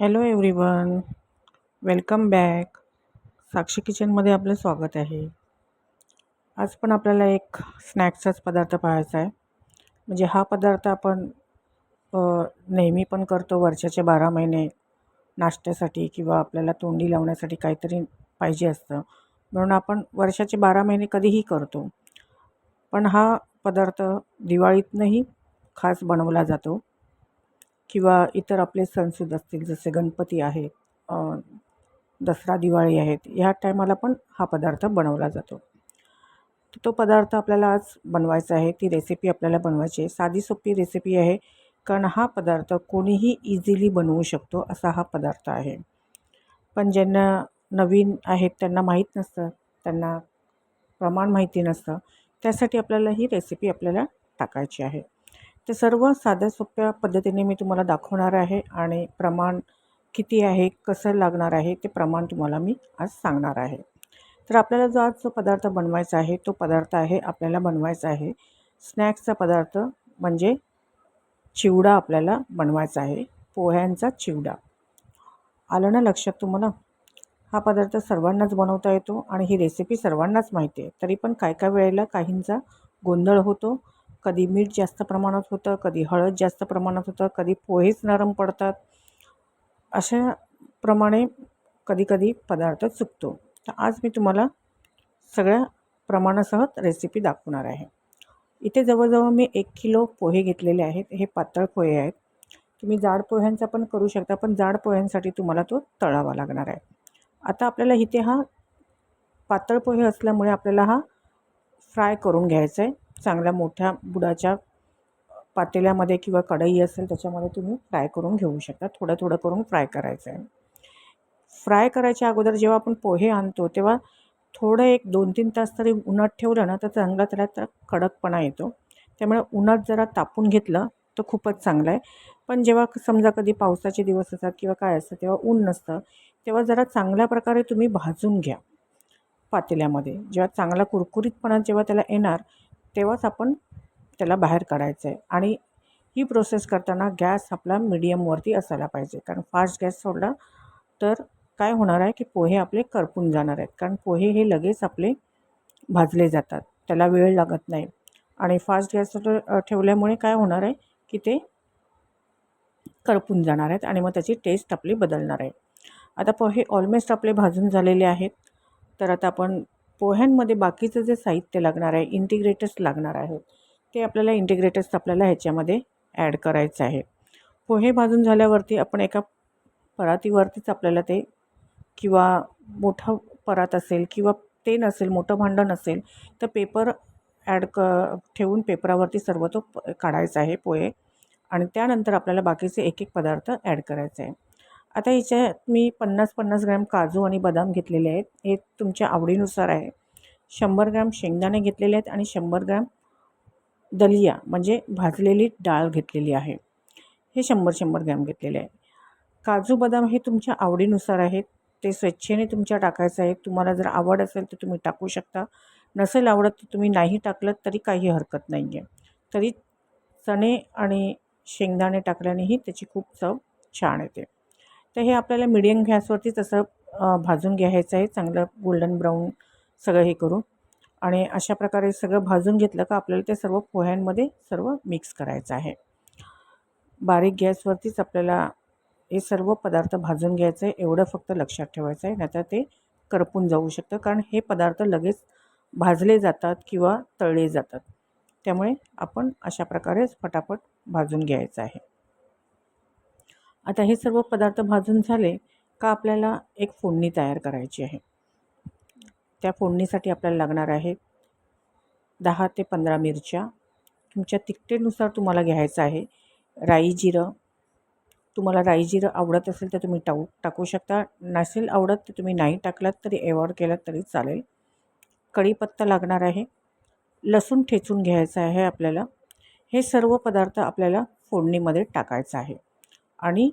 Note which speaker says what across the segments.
Speaker 1: Hello everyone welcome back. Sakshi किचनमध्ये आपलं स्वागत आहे. आज पण आपल्याला एक स्नॅक्सचाच पदार्थ पाहायचा आहे. म्हणजे हा पदार्थ आपण नेहमी पण करतो वर्षाचे बारा महिने नाश्त्यासाठी किंवा आपल्याला तोंडी लावण्यासाठी काहीतरी पाहिजे असतं. म्हणून आपण वर्षाचे बारा महिने कधीही करतो. पण हा पदार्थ दिवाळीतनंही खास बनवला जातो. किंवा इतर आपले सणसूद असतील जसे गणपती आहेत दसरा दिवाळी आहेत ह्या टायमाला पण हा पदार्थ बनवला जातो. तो पदार्थ आपल्याला आज बनवायचा आहे ती रेसिपी आपल्याला बनवायची आहे. साधी सोपी रेसिपी आहे कारण हा पदार्थ कोणीही इझिली बनवू शकतो असा हा पदार्थ आहे. पण ज्यांना नवीन आहेत त्यांना माहीत नसतं त्यांना प्रमाण माहिती नसतं त्यासाठी आपल्याला ही रेसिपी आपल्याला टाकायची आहे. ते सर्व साध्या सोप्या पद्धतीने मी तुम्हाला दाखवणार आहे आणि प्रमाण किती आहे कसं लागणार आहे ते प्रमाण तुम्हाला मी आज सांगणार आहे. तर आपल्याला जो आज जो पदार्थ बनवायचा आहे तो पदार्थ आहे आपल्याला बनवायचा आहे स्नॅक्सचा पदार्थ म्हणजे चिवडा आपल्याला बनवायचा आहे पोह्यांचा चिवडा. आलं ना लक्षात तुम्हाला? हा पदार्थ सर्वांनाच बनवता येतो आणि ही रेसिपी सर्वांनाच माहिती आहे. तरी पण काय काय वेळेला काहींचा गोंधळ होतो कधी मीठ जास्त प्रमाणात होतं कधी हळद जास्त प्रमाणात होतं कधी पोहेच नरम पडतात. अशा प्रमाणे कधीकधी पदार्थ चुकतो. तर आज मी तुम्हाला सगळ्या प्रमाणासह रेसिपी दाखवणार आहे. इथे जवळजवळ मी एक किलो पोहे घेतलेले आहेत. हे पातळ पोहे आहेत. तुम्ही जाड पोह्यांचा पण करू शकता पण जाड पोह्यांसाठी तुम्हाला तो तळावा लागणार आहे. आता आपल्याला इथे हा पातळ पोहे असल्यामुळे आपल्याला हा फ्राय करून घ्यायचा आहे. चांगल्या मोठ्या बुडाच्या पातेल्यामध्ये किंवा कढई असेल त्याच्यामध्ये तुम्ही फ्राय करून घेऊ शकता. थोडं थोडं करून फ्राय करायचं आहे फ्राय करायच्या अगोदर जेव्हा आपण पोहे आणतो तेव्हा थोडं एक दोन तीन तास तरी उन्हात ठेवलं ना तर चांगला त्याला तर कडकपणा येतो. त्यामुळे उन्हात जरा तापून घेतलं तर खूपच चांगलं आहे. पण जेव्हा समजा कधी पावसाचे दिवस असतात किंवा काय असतं तेव्हा ऊन नसतं तेव्हा जरा चांगल्या प्रकारे तुम्ही भाजून घ्या पातेल्यामध्ये. जेव्हा चांगला कुरकुरीतपणा जेव्हा त्याला येणार तेव्हाच आपण त्याला बाहेर काढायचं आहे. आणि ही प्रोसेस करताना गॅस आपला मिडियमवरती असायला पाहिजे. कारण फास्ट गॅस सोडला तर काय होणार आहे की पोहे आपले करपून जाणार आहेत. कारण पोहे हे लगेच आपले भाजले जातात. त्याला वेळ लागत नाही. आणि फास्ट गॅस ठेवल्यामुळे काय होणार आहे की ते करपून जाणार आहेत आणि मग त्याची टेस्ट आपली बदलणार आहे. आता पोहे ऑलमोस्ट आपले भाजून झालेले आहेत. तर आता आपण पोह्यांमध्ये बाकीचं जे साहित्य लागणार आहे इंटिग्रेटर्स लागणार आहेत ते आपल्याला इंटिग्रेटर्स आपल्याला ह्याच्यामध्ये ॲड करायचं आहे. पोहे भाजून झाल्यावरती आपण एका परातीवरतीच आपल्याला ते किंवा मोठं परात असेल किंवा ते नसेल मोठं भांडण असेल तर पेपर ॲड क ठेवून पेपरावरती सर्व तो प काढायचा आहे पोहे. आणि त्यानंतर आपल्याला बाकीचे एक एक पदार्थ ॲड करायचे आहे. आता याच्यात मी पन्नास पन्नास ग्रॅम काजू आणि बदाम घेतलेले आहेत. हे तुमच्या आवडीनुसार आहे. शंभर ग्रॅम शेंगदाणे घेतलेले आहेत आणि शंभर ग्रॅम दलिया म्हणजे भाजलेली डाळ घेतलेली आहे. हे शंभर शंभर ग्रॅम घेतलेले आहे. काजू बदाम हे तुमच्या आवडीनुसार आहेत. ते स्वेच्छेने तुमच्या टाकायचं आहे तुम्हाला जर आवड असेल तर तुम्ही टाकू शकता. नसेल आवडत तर तुम्ही नाही टाकलं तरी काही हरकत नाही आहे तरी चणे आणि शेंगदाणे टाकल्यानेही त्याची खूप चव छान येते. तर हे आपल्याला मिडियम गॅसवरती तसं भाजून घ्यायचं आहे. चांगलं गोल्डन ब्राऊन सगळं हे करून. आणि अशा प्रकारे सगळं भाजून घेतलं का आपल्याला ते सर्व पोह्यांमध्ये सर्व मिक्स करायचं आहे. बारीक गॅसवरतीच आपल्याला हे सर्व पदार्थ भाजून घ्यायचं आहे. एवढं फक्त लक्षात ठेवायचं आहे. नाहीतर ते करपून जाऊ शकतं. कारण हे पदार्थ लगेच भाजले जातात किंवा तळले जातात. त्यामुळे आपण अशा प्रकारेच फटाफट भाजून घ्यायचं आहे. आता हे सर्व पदार्थ भाजून झाले का आपल्याला एक फोडणी तयार करायची आहे? त्या फोडणीसाठी आपल्याला लागणार आहे दहा ते पंधरा मिरच्या. तुमच्या तिखटेनुसार तुम्हाला घ्यायचं आहे राई जिरं. तुम्हाला राई जिरं आवडत असेल तर तुम्ही टाकू टाकू शकता. नसेल आवडत तर तुम्ही नाही टाकलात तरी एवॉर्ड केलात तरी चालेल. कढीपत्ता लागणार आहे. लसूण ठेचून घ्यायचं आहे आपल्याला. हे सर्व पदार्थ आपल्याला फोडणीमध्ये टाकायचं आहे. आणि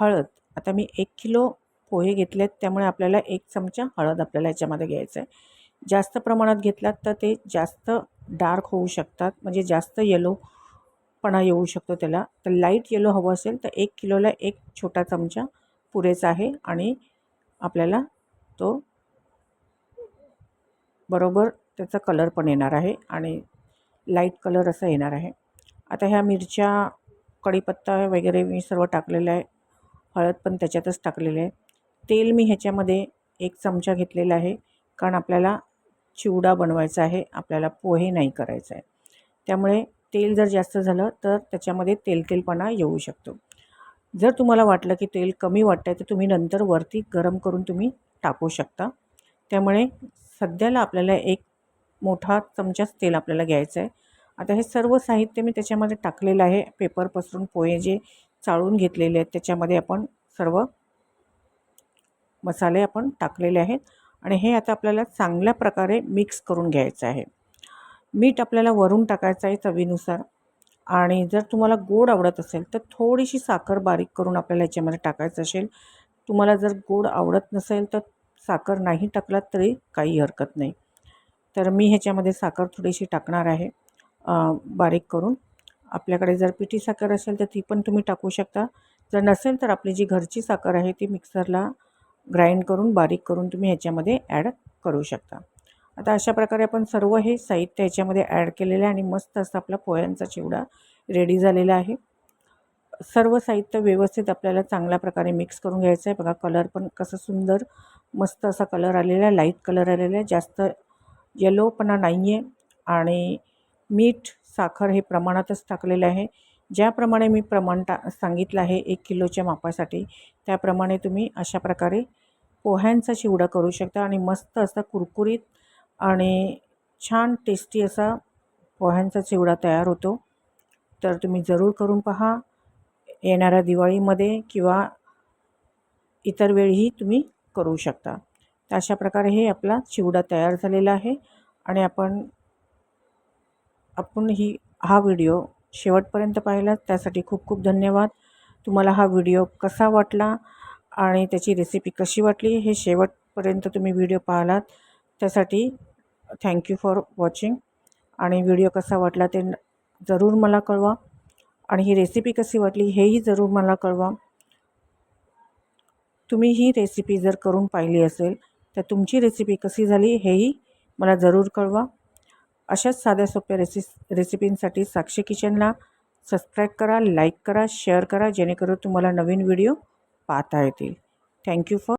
Speaker 1: हळद. आता मी एक किलो पोहे घेतले आहेत त्यामुळे आपल्याला एक चमचा हळद आपल्याला याच्यामध्ये घ्यायचं आहे जास्त प्रमाणात घेतलात तर ते जास्त डार्क होऊ शकतात म्हणजे जास्त येलोपणा येऊ शकतो त्याला. तर लाइट येलो हवं असेल तर एक किलोला एक छोटा चमचा पुरेसा आहे आणि आपल्याला तो बरोबर त्याचा कलर पण येणार आहे आणि लाइट कलर असा येणार आहे. आता ह्या मिरच्या कढीपत्ता वगैरे मी सर्व टाकलेलं आहे. हळद पण त्याच्यातच टाकलेलं आहे. तेल मी ह्याच्यामध्ये एक चमचा घेतलेला आहे. कारण आपल्याला चिवडा बनवायचा आहे. आपल्याला पोहे नाही करायचं आहे. त्यामुळे तेल जर जास्त झालं तर त्याच्यामध्ये तेलतेलपणा येऊ शकतो. जर तुम्हाला वाटलं की तेल कमी वाटतं आहे तर तुम्ही नंतर वरती गरम करून तुम्ही टाकू शकता. त्यामुळे सध्याला आपल्याला एक मोठा चमचाच तेल आपल्याला घ्यायचं आहे. आता हे सर्व साहित्य मी त्याच्यामध्ये टाकलेलं आहे. पेपर पसरून पोहे जे चाळून घेतलेले आहेत त्याच्यामध्ये आपण सर्व मसाले आपण टाकलेले आहेत. आणि हे आता आपल्याला चांगल्या प्रकारे मिक्स करून घ्यायचं आहे. मीठ आपल्याला वरून टाकायचं आहे चवीनुसार. आणि जर तुम्हाला गोड आवडत असेल तर थोडीशी साखर बारीक करून आपल्याला याच्यामध्ये टाकायचं असेल. तुम्हाला जर गोड आवडत नसेल तर साखर नाही टाकलात तरी काही हरकत नाही. तर मी ह्याच्यामध्ये साखर थोडीशी टाकणार आहे. बारीक करून. आपल्याकडे जर पिठी साखर असेल तर ती पण तुम्ही टाकू शकता. जर नसेल तर आपली जी घरची साखर आहे ती मिक्सरला ग्राइंड करून बारीक करून तुम्ही ह्याच्यामध्ये ॲड करू शकता. आता अशा प्रकारे आपण सर्व हे साहित्य ह्याच्यामध्ये ॲड केलेलं आहे आणि मस्त असा आपला पोह्यांचा चिवडा रेडी झालेला आहे. सर्व साहित्य व्यवस्थित आपल्याला चांगल्या प्रकारे मिक्स करून घ्यायचं आहे. बघा कलर पण कसं सुंदर मस्त असा कलर आलेला आहे. लाइट कलर आलेला आहे. जास्त येलोपणा नाही आहे आणि मीठ साखर हे प्रमाणातच टाकलेलं आहे. ज्याप्रमाणे मी प्रमाण टा सांगितलं आहे एक किलोच्या मापासाठी त्याप्रमाणे तुम्ही अशा प्रकारे पोह्यांचा चिवडा करू शकता आणि मस्त असा कुरकुरीत आणि छान टेस्टी असा पोह्यांचा चिवडा तयार होतो. तर तुम्ही जरूर करून पहा. येणाऱ्या दिवाळीमध्ये किंवा इतर वेळीही तुम्ही करू शकता. तर अशा प्रकारे हे आपला चिवडा तयार झालेला आहे आणि आपण आपण ही हा व्हिडिओ शेवटपर्यंत पाहिला त्यासाठी खूप खूप धन्यवाद. तुम्हाला हा व्हिडिओ कसा वाटला आणि त्याची रेसिपी कशी वाटली हे शेवटपर्यंत तुम्ही व्हिडिओ पाहिलात. त्यासाठी थँक्यू फॉर वॉचिंग आणि व्हिडिओ कसा वाटला ते जरूर मला कळवा. आणि ही रेसिपी कशी वाटली हेही जरूर मला कळवा. तुम्ही ही रेसिपी जर करून पाहिली असेल तर तुमची रेसिपी कशी झाली हेही मला जरूर कळवा. अशाच साध्या सोप्या रेसि रेसिपींसाठी साक्षी किचनला सबस्क्राईब करा लाईक करा शेअर करा जेणेकरून तुम्हाला नवीन व्हिडिओ पाहता येतील. Thank you for